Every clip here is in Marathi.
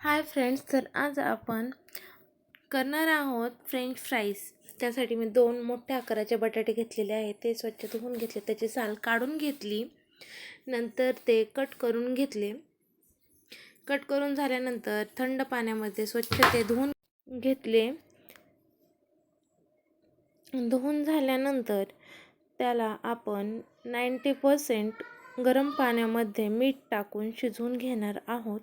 हाय फ्रेंड्स तर आज आपण करणार आहोत फ्रेंच फ्राईज. त्यासाठी मी दोन मोठ्या आकाराचे बटाटे घेतलेले आहेत. ते स्वच्छ धुवून घेतले त्याची साल काढून घेतली नंतर ते कट करून घेतले. कट करून झाल्यानंतर थंड पाण्यामध्ये स्वच्छ ते धुवून घेतले. धुवून झाल्यानंतर त्याला आपण नाईंटी पर्सेंट गरम पाण्यामध्ये मीठ टाकून शिजवून घेणार आहोत.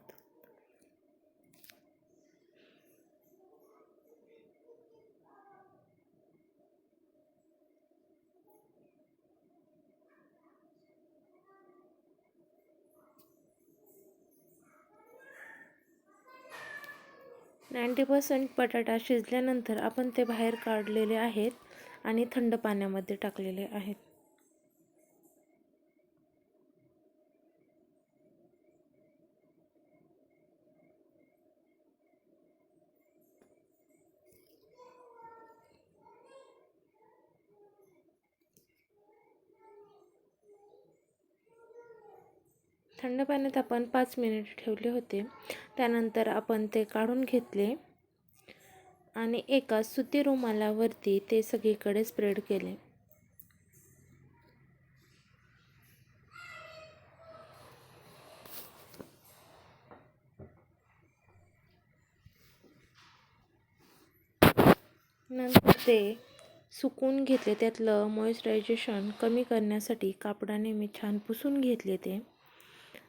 नाईंटी पर्सेंट बटाटा शिजल्यानंतर आपण ते बाहेर काढलेले आहेत आणि थंड पाण्यामध्ये टाकलेले आहेत. थंड पाण्यात आपण पाच मिनिट ठेवले होते. त्यानंतर आपण ते काढून घेतले आणि एका सुती रुमालावरती ते सगळीकडे स्प्रेड केले. नंतर ते सुकून घेतले. त्यातलं मॉइश्चरायझेशन कमी करण्यासाठी कापडाने मी छान पुसून घेतले ते.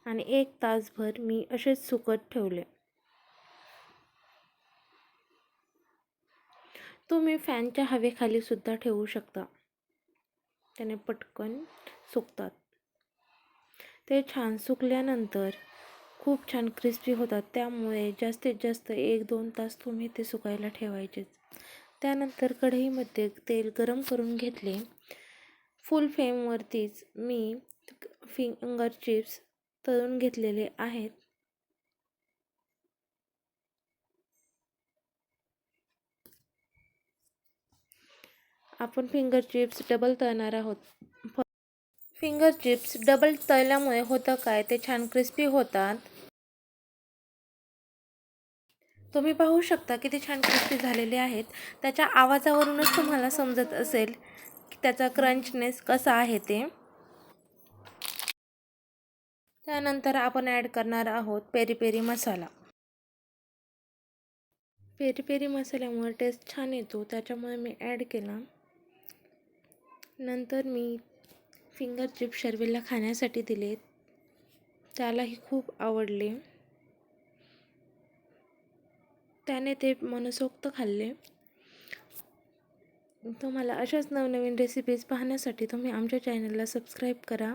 आणि एक तासभर मी असेच सुकत ठेवले. तुम्ही फॅनच्या हवेखाली सुद्धा ठेवू शकता. त्याने पटकन सुकतात. ते छान सुकल्यानंतर खूप छान क्रिस्पी होतात. त्यामुळे जास्तीत जास्त एक दोन तास तुम्ही ते सुकायला ठेवायचेच. त्यानंतर कढईमध्ये तेल गरम करून घेतले. फुल फ्लेमवरतीच मी फिंगर चिप्स तळून घेतलेले आहेत. आपण फिंगर चिप्स डबल तळणार आहोत. फिंगर चिप्स डबल तळल्यामुळे होतं काय? ते छान क्रिस्पी होतात. तुम्ही पाहू शकता किती छान क्रिस्पी झालेले आहेत. त्याच्या आवाजावरूनच तुम्हाला समजत असेल की त्याचा क्रंचनेस कसा आहे ते. त्यानंतर आपण ॲड करणार आहोत peri peri masala. Peri peri मसाल्यामुळे taste छान येतो. त्याच्यामुळे मी ॲड केला. नंतर मी फिंगर चिप शर्वेला खाण्यासाठी दिले. त्यालाही खूप आवडले. त्याने ते मनसोक्त खाल्ले. तुम्हाला अशाच नवनवीन रेसिपीज पाहण्यासाठी तुम्ही आमच्या चॅनलला सबस्क्राईब करा.